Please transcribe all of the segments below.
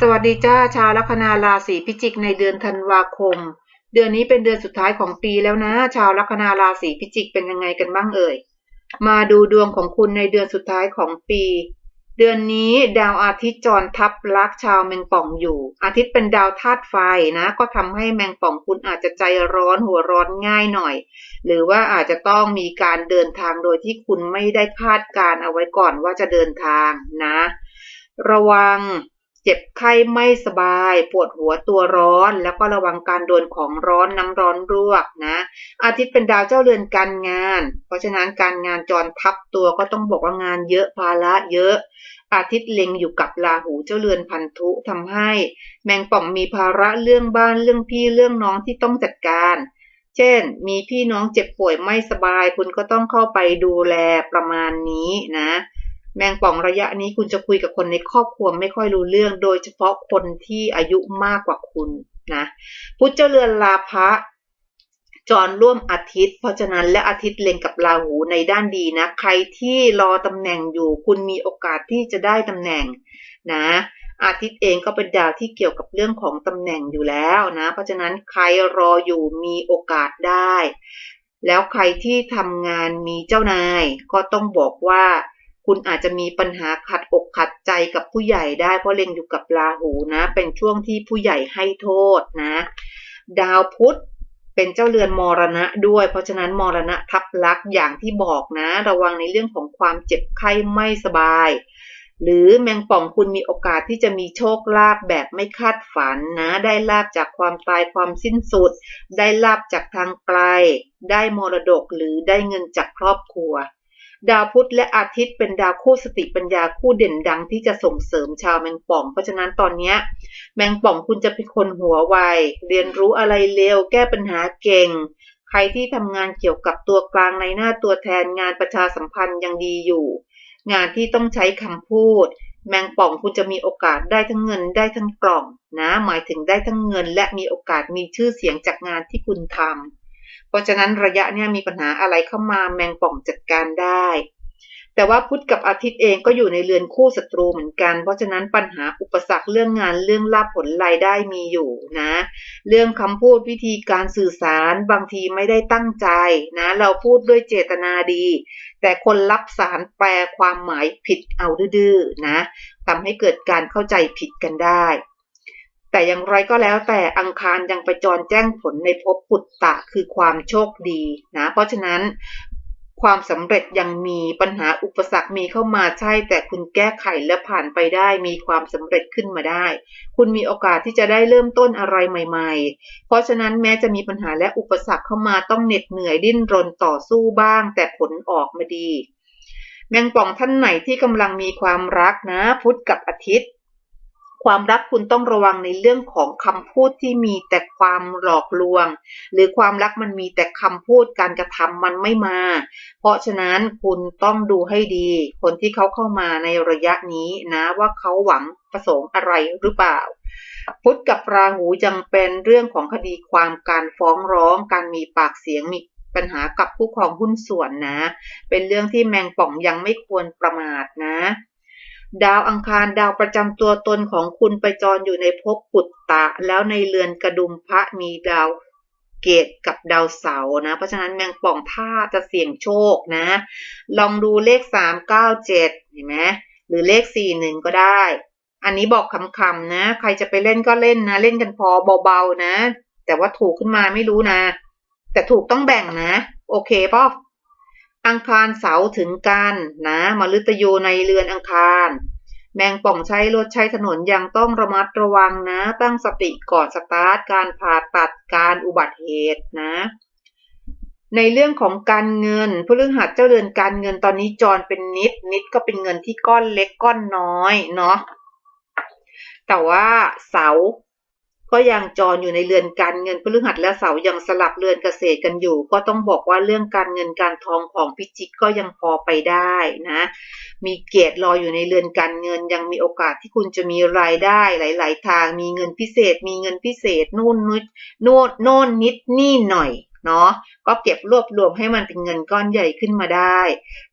สวัสดีจ้าชาวลัคนาราศีพิจิกในเดือนธันวาคม เดือนนี้เป็นเดือนสุดท้ายของปีแล้วนะ ชาวลัคนาราศีพิจิกเป็นยังไงกันบ้างเอ่ย มาดูดวงของคุณในเดือนสุดท้ายของปี เดือนนี้ดาวอาทิตย์จรทับลักชาวแมงป่องอยู่ อาทิตย์เป็นดาวธาตุไฟนะ ก็ทำให้แมงป่องคุณอาจจะใจร้อนหัวร้อนง่ายหน่อย หรือว่าอาจจะต้องมีการเดินทางโดยที่คุณไม่ได้คาดการเอาไว้ก่อนว่าจะเดินทางนะ ระวัง เจ็บไข้ไม่สบาย ปวดหัวตัวร้อน แล้วก็ระวังการโดนของร้อนน้ำร้อนรวกนะ อาทิตย์เป็นดาวเจ้าเรือนการงาน เพราะฉะนั้นการงานจรทับตัวก็ต้องบอกว่างานเยอะภาระเยอะ อาทิตย์เล็งอยู่กับราหูเจ้าเรือนพันธุทำให้ แมงป่องมีภาระเรื่องบ้านเรื่องพี่เรื่องน้องที่ต้องจัดการ เช่น มีพี่น้องเจ็บป่วยไม่สบาย คุณก็ต้องเข้าไปดูแลประมาณนี้นะ แมงป่องระยะนี้คุณจะคุยกับคนในครอบครัวไม่ค่อยรู้เรื่อง โดยเฉพาะคนที่อายุมากกว่าคุณนะ พุธเจ้าเรือนลาภะจรร่วมอาทิตย์ เพราะฉะนั้นและอาทิตย์เล็งกับราหูในด้านดีนะ ใครที่รอตำแหน่งอยู่ คุณมีโอกาสที่จะได้ตำแหน่งนะ อาทิตย์เองก็เป็นดาวที่เกี่ยวกับเรื่องของตำแหน่งอยู่แล้วนะ เพราะฉะนั้นใครรออยู่มีโอกาสได้ แล้วใครที่ทำงานมีเจ้านาย ก็ต้องบอกว่า คุณอาจจะมีปัญหาขัดอกขัดใจกับผู้ใหญ่ได้เพราะเล็งอยู่กับราหูนะ เป็นช่วงที่ผู้ใหญ่ให้โทษนะ ดาวพุธเป็นเจ้าเรือนมรณะด้วย เพราะฉะนั้นมรณะทับลักอย่างที่บอกนะ ระวังในเรื่องของความเจ็บไข้ไม่สบาย หรือแมงป่องคุณมีโอกาสที่จะมีโชคลาภแบบไม่คาดฝันนะ ได้ลาบจากความตายความสิ้นสุด ได้ลาบจากทางไกล ได้มรดกหรือได้เงินจากครอบครัว ดาวพุธและอาทิตย์เป็นดาวคู่สติปัญญาคู่เด่นดังที่จะส่งเสริมชาวแมงป่อง เพราะฉะนั้นตอนนี้แมงป่องคุณจะเป็นคนหัวไวเรียนรู้อะไรเร็วแก้ปัญหาเก่ง ใครที่ทำงานเกี่ยวกับตัวกลางในหน้าตัวแทนงานประชาสัมพันธ์ยังดีอยู่ งานที่ต้องใช้คำพูด แมงป่องคุณจะมีโอกาสได้ทั้งเงินได้ทั้งกล่องนะหมายถึงได้ทั้งเงิน และมีโอกาสมีชื่อเสียงจากงานที่คุณทำ เพราะฉะนั้นระยะนี้มีปัญหาอะไรเข้ามาแมงป่องจัดการได้ แต่ว่าพุธกับอาทิตย์เองก็อยู่ในเรือนคู่ศัตรูเหมือนกัน เพราะฉะนั้นปัญหาอุปสรรคเรื่องงานเรื่องลาภผลรายได้มีอยู่นะ เรื่องคำพูดวิธีการสื่อสารบางทีไม่ได้ตั้งใจนะ เราพูดด้วยเจตนาดี แต่คนรับสารแปลความหมายผิดเอาดื้อๆนะทำให้เกิดการเข้าใจผิดกันได้ แต่อย่างไรก็แล้วแต่อังคารยังไปจรแจ้งผลในภพปุตตะคือความโชคดีนะเพราะฉะนั้นความสำเร็จยังมีปัญหาอุปสรรคมีเข้ามาใช่ แต่คุณแก้ไขและผ่านไปได้มีความสำเร็จขึ้นมาได้ คุณมีโอกาสที่จะได้เริ่มต้นอะไรใหม่ ๆ เพราะฉะนั้นแม้จะมีปัญหาและอุปสรรคเข้ามาต้องเหน็ดเหนื่อยดิ้นรนต่อสู้บ้าง แต่ผลออกมาดี แมงป่องท่านไหนที่กำลังมีความรักนะ พุธกับอาทิตย์ ความรักคุณต้องระวังในเรื่องของคำพูดที่มีแต่ความหลอกลวง หรือความรักมันมีแต่คำพูดการกระทำมันไม่มา เพราะฉะนั้นคุณต้องดูให้ดี คนที่เขาเข้ามาในระยะนี้นะว่าเขาหวังประสงค์อะไรหรือเปล่า พุทธกับราหูยังเป็นเรื่องของคดีความการฟ้องร้อง การมีปากเสียงมีปัญหากับผู้ครองหุ้นส่วนนะ เป็นเรื่องที่แมงป่องยังไม่ควรประมาทนะ ดาวอังคารดาวประจำตัวตนของคุณไปจรอยู่ในภพปุตตะ แล้วในเรือนกระดุมพระมีดาวเกตกับดาวเสาร์นะ เพราะฉะนั้นแมงป่องถ้าจะเสี่ยงโชคนะ ลองดูเลขสามเก้าเจ็ดเห็นไหมหรือเลขสี่หนึ่งก็ได้ อันนี้บอกคำๆนะ ใครจะไปเล่นก็เล่นนะ เล่นกันพอเบาๆนะ แต่ว่าถูกขึ้นมาไม่รู้นะ แต่ถูกต้องแบ่งนะ โอเคป่ะ อังคารเสาถึงกันนะมฤตยูในเรือนอังคาร แมงป่องใช้รถใช้ถนนยังต้องระมัดระวังนะ ตั้งสติก่อนสตาร์ทการผ่าตัดการอุบัติเหตุนะ ในเรื่องของการเงินพฤหัสเจ้าเรือนการเงินตอนนี้จรเป็นนิดนิดก็เป็นเงินที่ก้อนเล็กก้อนน้อยเนาะแต่ว่าเสา ก็ยังจรอยู่ในเรือนการเงินพฤหัสและเสายังสลับเรือนเกษตรกันอยู่ ก็ต้องบอกว่าเรื่องการเงินการทองของพิจิกก็ยังพอไปได้นะ มีเกตรออยู่ในเรือนการเงิน ยังมีโอกาสที่คุณจะมีรายได้หลาย ๆ ทาง มีเงินพิเศษ มีเงินพิเศษนู่นนิดโน่นโน่นนิดนี่หน่อยเนาะก็เก็บรวบรวมให้มันเป็นเงินก้อนใหญ่ขึ้นมาได้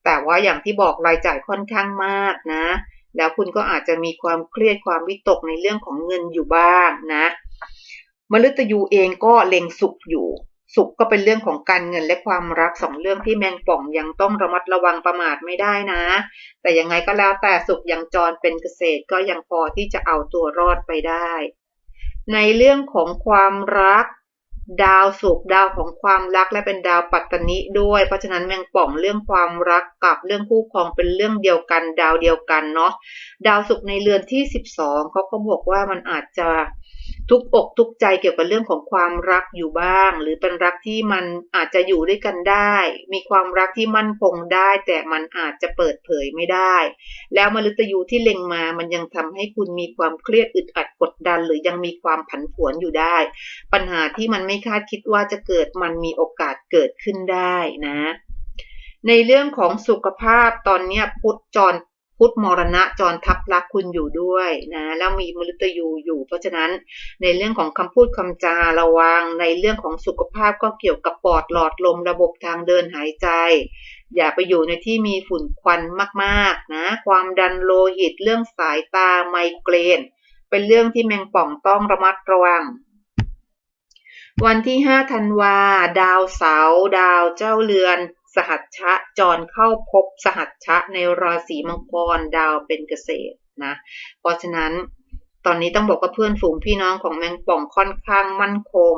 แต่ว่าอย่างที่บอกรายจ่ายค่อนข้างมากนะ แล้วคุณก็อาจจะมีความเครียดความวิตกในเรื่องของเงินอยู่บ้างนะ มฤตยูเองก็เล็งสุขอยู่สุขก็เป็นเรื่องของการเงินและความรักสองเรื่องที่แมงป่องยังต้องระมัดระวังประมาทไม่ได้นะ แต่ยังไงก็แล้วแต่สุขยังจรเป็นเกษตรก็ยังพอที่จะเอาตัวรอดไปได้ ในเรื่องของความรักดาวสุขดาวของความรักและเป็นดาวปัตตนิด้วย เพราะฉะนั้นแมงป่องเรื่องความรักกับเรื่องคู่ครองเป็นเรื่องเดียวกัน ดาวเดียวกันเนาะดาวสุขในเรือนที่ 12เขาก็บอกว่ามันอาจจะ ทุกอกทุกใจเกี่ยวกับเรื่องของความรักอยู่บ้าง หรือเป็นรักที่มันอาจจะอยู่ด้วยกันได้ มีความรักที่มั่นคงได้ แต่มันอาจจะเปิดเผยไม่ได้ แล้วมฤตยูที่เล็งมามันยังทำให้คุณมีความเครียดอึดอัดกดดัน หรือยังมีความผันผวนอยู่ได้ ปัญหาที่มันไม่คาดคิดว่าจะเกิดมันมีโอกาสเกิดขึ้นได้นะ ในเรื่องของสุขภาพตอนนี้พุทธจร พุทธมรณะจรทับลักคุณอยู่ด้วยนะแล้วมีมฤตยูอยู่ เพราะฉะนั้นในเรื่องของคำพูดคำจาระวัง ในเรื่องของสุขภาพก็เกี่ยวกับปอดหลอดลมระบบทางเดินหายใจ อย่าไปอยู่ในที่มีฝุ่นควันมากๆนะความดันโลหิตเรื่องสายตาไมเกรน เป็นเรื่องที่แมงป่องต้องระมัดระวังวันที่ 5 ธันวา ดาวเสา ดาวเจ้าเรือน สหัชชะจรเข้าพบสหัชชะในราศีมังกรดาวเป็นเกษตรนะ เพราะฉะนั้นตอนนี้ต้องบอกว่าเพื่อนฝูงพี่น้องของแมงป่องค่อนข้างมั่นคง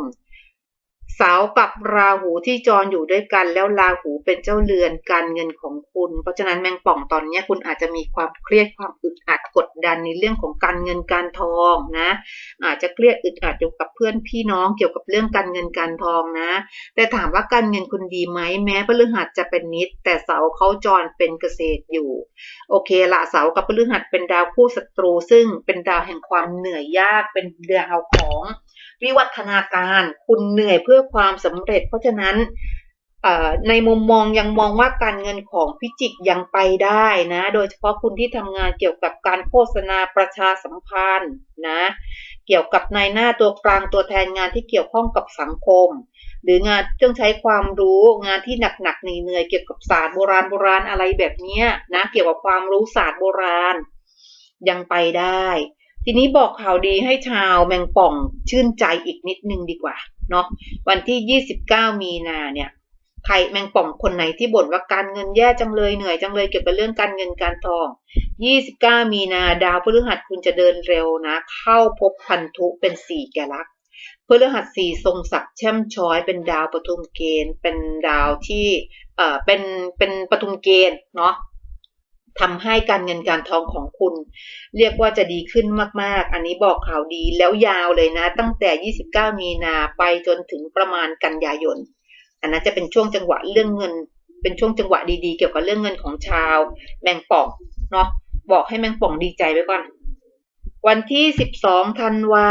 เสากับราหูที่จรอยู่ด้วยกันแล้วราหูเป็นเจ้าเรือนการเงินของคุณ เพราะฉะนั้นแมงป่องตอนนี้คุณอาจจะมีความเครียดความอึดอัดกดดันในเรื่องของการเงินการทองนะ อาจจะเครียดอึดอัดอยู่กับเพื่อนพี่น้องเกี่ยวกับเรื่องการเงินการทองนะ แต่ถามว่าการเงินคุณดีไหมแม้พฤหัสจะเป็นนิด แต่เสาเขาจรเป็นเกษตรอยู่ โอเคละเสากับพฤหัสเป็นดาวคู่ศัตรู ซึ่งเป็นดาวแห่งความเหนื่อยยากเป็นดาวของ วิวัฒนาการ คุณเหนื่อยเพื่อความสำเร็จ เพราะฉะนั้นในมุมมองยังมองว่าการเงินของพิจิกยังไปได้นะ โดยเฉพาะคุณที่ทำงานเกี่ยวกับการโฆษณาประชาสัมพันธ์นะ เกี่ยวกับนายหน้าตัวกลางตัวแทนงานที่เกี่ยวข้องกับสังคม หรืองานต้องใช้ความรู้งานที่หนักๆเหนื่อยเกี่ยวกับศาสตร์โบราณโบราณอะไรแบบนี้นะ เกี่ยวกับความรู้ศาสตร์โบราณ ยังไปได้ ทีนี้บอกข่าวดีให้ชาวแมงป่องชื่นใจอีกนิดนึงดีกว่าเนาะวันที่ 29 มีนาเนี่ยใครแมงป่องคนไหนที่บ่นว่าการเงินแย่จังเลยเหนื่อยจังเลยเกี่ยวกับเรื่องการเงินการทอง 29 มีนาดาวพฤหัสคุณจะเดินเร็วนะ เข้าพบพันธุเป็นสี่แกลักพฤหัสสี่ทรงศักดิ์แช่มช้อยเป็นดาวปฐุมเกณฑ์ เป็นดาวที่เอ่อเป็นเป็นปฐุมเกณฑ์เนาะ ทำให้การเงินการทองของคุณ เรียกว่าจะดีขึ้นมากๆ อันนี้บอกข่าวดีแล้วยาวเลยนะ ตั้งแต่ 29 มีนาไปจนถึงประมาณกันยายน อันนั้นจะเป็นช่วงจังหวะเรื่องเงิน เป็นช่วงจังหวะดีๆ เกี่ยวกับเรื่องเงินของชาว แมงป่องเนาะบอกให้แมงป่องดีใจไว้ก่อน วันที่ 12ธันวา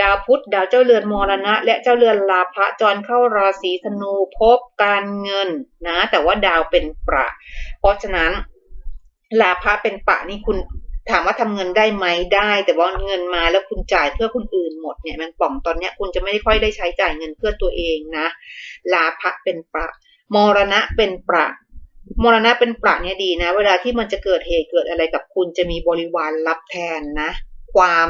ดาวพุธดาวเจ้าเรือนมรณะ และเจ้าเรือนลาภะจรเข้าราศีธนูพบการเงินนะ แต่ว่าดาวเป็นประเพราะฉะนั้นลาภะเป็นปะนี่คุณถามว่าทำเงินได้ไหมได้ แต่ว่าเงินมาแล้วคุณจ่ายเพื่อคนอื่นหมดเนี่ยมันป่องตอนเนี้ยคุณจะไม่ค่อยได้ใช้จ่ายเงินเพื่อตัวเองนะลาภะเป็นประมรณะเป็นประมรณะเป็นประเนี่ยดีนะ เวลาที่มันจะเกิดเหตุเกิดอะไรกับคุณจะมีบริวารรับแทนนะ ความ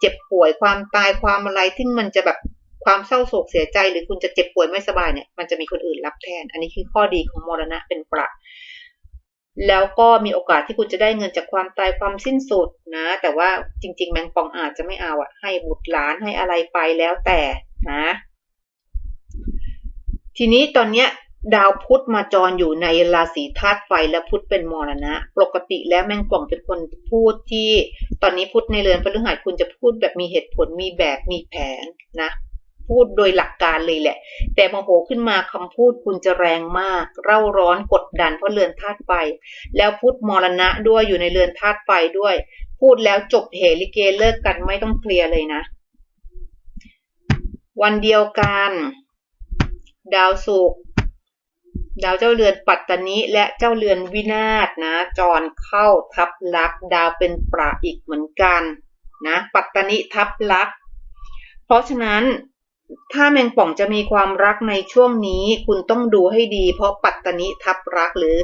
เจ็บป่วยความตายความอะไรที่มันจะแบบความเศร้าโศกเสียใจ หรือคุณจะเจ็บป่วยไม่สบายเนี่ย มันจะมีคนอื่นรับแทน อันนี้คือข้อดีของมรณะเป็นประแล้วก็มีโอกาสที่คุณจะได้เงินจากความตายความสิ้นสุดนะ แต่ว่าจริง ๆ แมงปองอาจจะไม่เอาอะให้บุตรหลานให้อะไรไปแล้วแต่นะ ทีนี้ตอนเนี้ย ดาวพุธมาจรอยู่ในราศีธาตุไฟและพุธเป็นมรณะ ปกติแล้วแมงป่องเป็นคนพูดที่ตอนนี้พุธในเรือนพฤหัสคุณจะพูดแบบมีเหตุผลมีแบบมีแผนนะ พูดโดยหลักการเลยแหละ แต่โมโหขึ้นมาคำพูดคุณจะแรงมาก เร่าร้อนกดดันเพราะเรือนธาตุไฟ แล้วพุธมรณะด้วยอยู่ในเรือนธาตุไฟด้วย พูดแล้วจบเหลิเกเลิกกันไม่ต้องเคลียร์เลยนะ วันเดียวกัน ดาวศุกร์ ดาวเจ้าเรือนปัตตนิและเจ้าเรือนวินาศนะ จรเข้าทับลักดาวเป็นปราอีกเหมือนกันนะ ปัตตนิทับลัก เพราะฉะนั้นถ้าแมงป่องจะมีความรักในช่วงนี้ คุณต้องดูให้ดี เพราะปัตตนิทับรักหรือ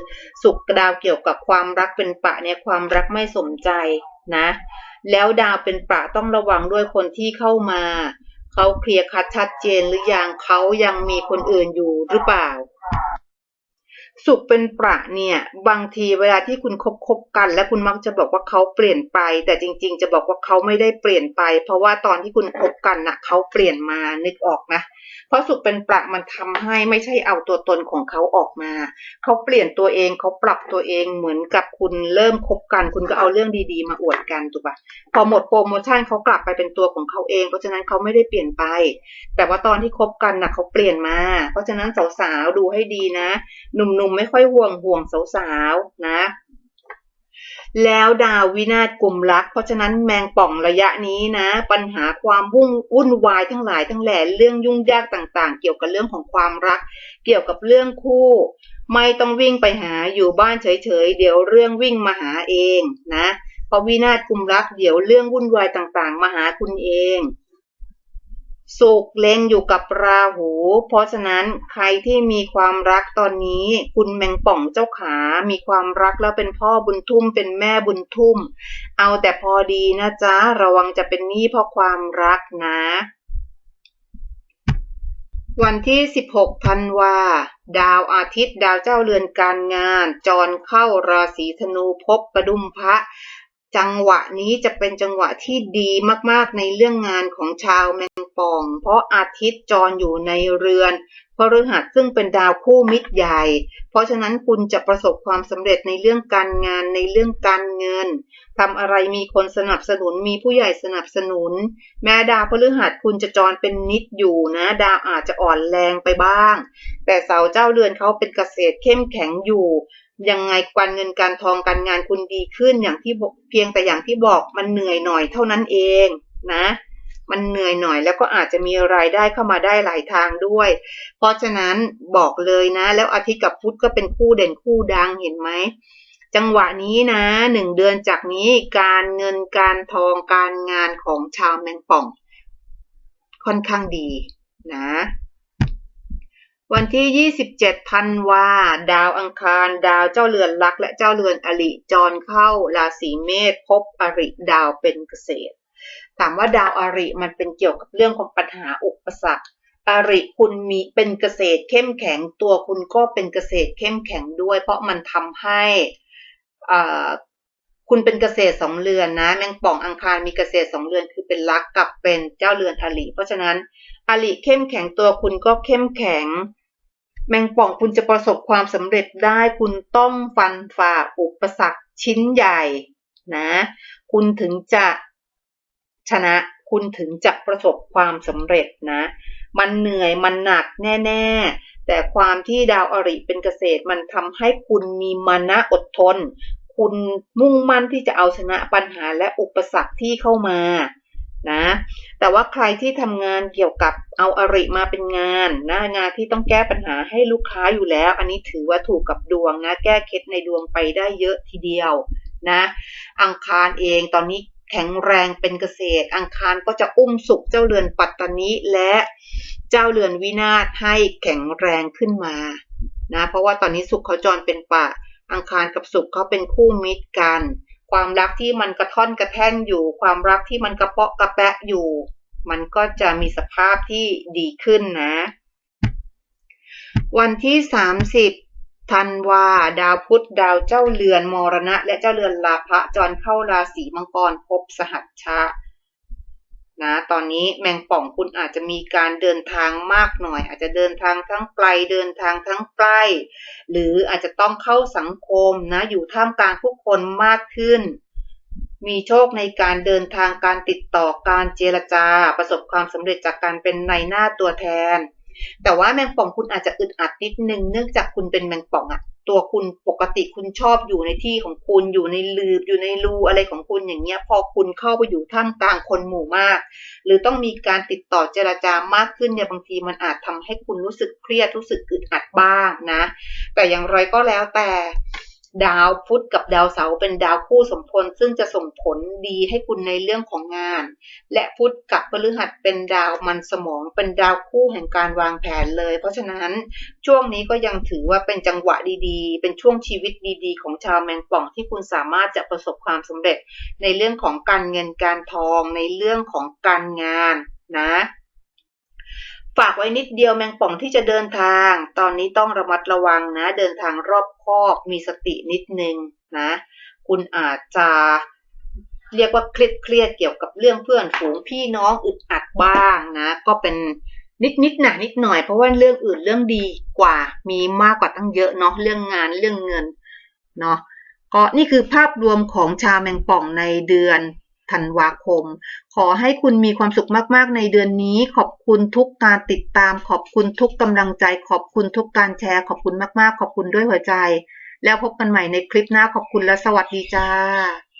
สุกดาวเกี่ยวกับความรักเป็นปะเนี่ยความรักไม่สมใจนะ แล้วดาวเป็นปะต้องระวังด้วยคนที่เข้ามา เขาเคลียร์คัดชัดเจนหรือยังเขายังมีคนอื่นอยู่หรือเปล่า สุขเป็นประเนี่ย บางทีเวลาที่คุณคบคบกัน และคุณมักจะบอกว่าเขาเปลี่ยนไป แต่จริง ๆ จะบอกว่าเขาไม่ได้เปลี่ยนไป เพราะว่าตอนที่คุณคบกันน่ะเขาเปลี่ยนมานึกออกนะ เพราะสุขเป็นประมันทำให้ไม่ใช่เอาตัวตนของเขาออกมา เขาเปลี่ยนตัวเองเขาปรับตัวเองเหมือนกับคุณเริ่มคบกัน คุณก็เอาเรื่องดีๆ มาอวดกันถูกปะพอหมดโปรโมชั่นเขากลับไปเป็นตัวของเขาเอง เพราะฉะนั้นเขาไม่ได้เปลี่ยนไป แต่ว่าตอนที่คบกันน่ะเขาเปลี่ยนมา เพราะฉะนั้นสาวๆดูให้ดีนะ หนุ่มๆไม่ค่อยห่วงห่วงสาวๆนะ แล้วดาววินาศกลุ่มรัก เพราะฉะนั้นแมงป่องระยะนี้นะ ปัญหาความวุ่นวุ่นวายทั้งหลายทั้งแหล่เรื่องยุ่งยากต่างๆ เกี่ยวกับเรื่องของความรัก เกี่ยวกับเรื่องคู่ ไม่ต้องวิ่งไปหาอยู่บ้านเฉยๆ เดี๋ยวเรื่องวิ่งมาหาเองนะพอวินาศกลุ่มรักเดี๋ยวเรื่องวุ่นวายต่างๆ มาหาคุณเอง สุกเล็งอยู่กับราหู เพราะฉะนั้นใครที่มีความรักตอนนี้ คุณแมงป่องเจ้าขา มีความรักแล้วเป็นพ่อบุญทุ่ม เป็นแม่บุญทุ่ม เอาแต่พอดีนะจ๊ะ ระวังจะเป็นหนี้เพราะความรักนะ วันที่ 16ธันวาดาวอาทิตย์ดาวเจ้าเรือนการงาน จรเข้าราศีธนูภพประดุมพระจังหวะนี้จะเป็นจังหวะที่ดีมากๆในเรื่องงานของชาวแมง ป่อง เพราะอาทิตย์จรอยู่ในเรือนพฤหัสซึ่งเป็นดาวคู่มิตรใหญ่ เพราะฉะนั้นคุณจะประสบความสำเร็จในเรื่องการงานในเรื่องการเงินทำอะไรมีคนสนับสนุนมีผู้ใหญ่สนับสนุน แม้ดาวพฤหัสคุณจะจรเป็นนิดอยู่นะ ดาวอาจจะอ่อนแรงไปบ้าง แต่เสาเจ้าเรือนเขาเป็นเกษตรเข้มแข็งอยู่ยังไงการเงินการทองการงานคุณดีขึ้นอย่างที่เพียงแต่อย่างที่บอกมันเหนื่อยหน่อยเท่านั้นเองนะ มันเหนื่อยหน่อยแล้วก็อาจจะมีรายได้เข้ามาได้หลายทางด้วย เพราะฉะนั้นบอกเลยนะ แล้วอาทิตย์กับพุธก็เป็นคู่เด่นคู่ดังเห็นไหมจังหวะนี้นะหนึ่งเดือนจากนี้การเงินการทองการงานของชาวแมงป่อง ค่อนข้างดีนะ วันที่ 27ธันวา ดาวอังคาร ดาวเจ้าเรือนลัก และเจ้าเรือนอริจรเข้าราศีเมษพบอริดาวเป็นเกษตร ถามว่าดาวอริมันเป็นเกี่ยวกับเรื่องของปัญหาอุปสรรคอริคุณมีเป็นเกษตรเข้มแข็งตัวคุณก็เป็นเกษตรเข้มแข็งด้วย เพราะมันทำให้คุณเป็นเกษตรสองเรือนนะแมงป่องอังคารมีเกษตรสองเรือนคือเป็นลักกับเป็นเจ้าเรือนอริเพราะฉะนั้นอริเข้มแข็งตัวคุณก็เข้มแข็ง แมงป่องคุณจะประสบความสำเร็จได้คุณต้องฟันฝ่าอุปสรรคชิ้นใหญ่นะ คุณถึงจะ ชนะคุณถึงจะประสบความสำเร็จนะ มันเหนื่อยมันหนักแน่ ๆ แต่ความที่ดาวอริเป็นเกษตรมันทำให้คุณมีมานะอดทน คุณมุ่งมั่นที่จะเอาชนะปัญหาและอุปสรรคที่เข้ามานะแต่ว่าใครที่ทำงานเกี่ยวกับเอาอริมาเป็นงานนะงานที่ต้องแก้ปัญหาให้ลูกค้าอยู่แล้ว อันนี้ถือว่าถูกกับดวงนะ แก้เคล็ดในดวงไปได้เยอะทีเดียวนะ อังคารเองตอนนี้ แข็งแรงเป็นเกษตร อังคารก็จะอุ้มสุขเจ้าเรือนปัตตานีและเจ้าเรือนวินาศให้แข็งแรงขึ้นมานะเพราะว่าตอนนี้สุขเขาจรเป็นปะอังคารกับสุขเขาเป็นคู่มิตรกัน ความรักที่มันกระท่อนกระแท่นอยู่ ความรักที่มันกระเปาะกระแปะอยู่ มันก็จะมีสภาพที่ดีขึ้นนะ วันที่ 30 ธันวา ดาวพุธดาวเจ้าเรือนมรณะ และเจ้าเรือนลาภะจรเข้าราศีมังกรพบสหัชชะนะตอนนี้แมงป่องคุณอาจจะมีการเดินทางมากหน่อย อาจจะเดินทางทั้งไกลเดินทางทั้งใกล้ หรืออาจจะต้องเข้าสังคมนะอยู่ท่ามกลางผู้คนมากขึ้น มีโชคในการเดินทางการติดต่อการเจรจา ประสบความสำเร็จจากการเป็นในหน้าตัวแทน แต่ว่าแมงป่องคุณอาจจะอึดอัดนิดนึงเนื่องจากคุณเป็นแมงป่องอะตัวคุณปกติคุณชอบอยู่ในที่ของคุณอยู่ในลืบอยู่ในรูอะไรของคุณอย่างเงี้ยพอคุณเข้าไปอยู่ท่ามกลางคนหมู่มาก หรือต้องมีการติดต่อเจรจามากขึ้นเนี่ยบางทีมันอาจทำให้คุณรู้สึกเครียดรู้สึกอึดอัดบ้างนะ แต่อย่างไรก็แล้วแต่ ดาวพุธกับดาวเสาร์เป็นดาวคู่สมพลซึ่งจะส่งผลดีให้คุณในเรื่องของงาน และพุธกับพฤหัสเป็นดาวมันสมองเป็นดาวคู่แห่งการวางแผนเลย เพราะฉะนั้นช่วงนี้ก็ยังถือว่าเป็นจังหวะดีๆ เป็นช่วงชีวิตดีๆ ของชาวแมงป่องที่คุณสามารถจะประสบความสำเร็จในเรื่องของการเงินการทองในเรื่องของการงานนะ ฝากไว้นิดเดียวแมงป่องที่จะเดินทาง ตอนนี้ต้องระมัดระวังนะ เดินทางรอบคอบมีสตินิดนึงนะ คุณอาจจะเรียกว่าเครียดเครียดเกี่ยวกับเรื่องเพื่อนฝูงพี่น้องอึดอัดบ้างนะ ก็เป็นนิดนิดหนะนิดหน่อยเพราะว่าเรื่องอื่นเรื่องดีกว่ามีมากกว่าตั้งเยอะเนาะเรื่องงานเรื่องเงินเนาะก็นี่คือภาพรวมของชาวแมงป่องในเดือน ธันวาคม ขอให้คุณมีความสุขมากๆในเดือนนี้ ขอบคุณทุกการติดตาม ขอบคุณทุกกำลังใจ ขอบคุณทุกการแชร์ ขอบคุณมากๆ ขอบคุณด้วยหัวใจ แล้วพบกันใหม่ในคลิปหน้าขอบคุณและสวัสดีจ้า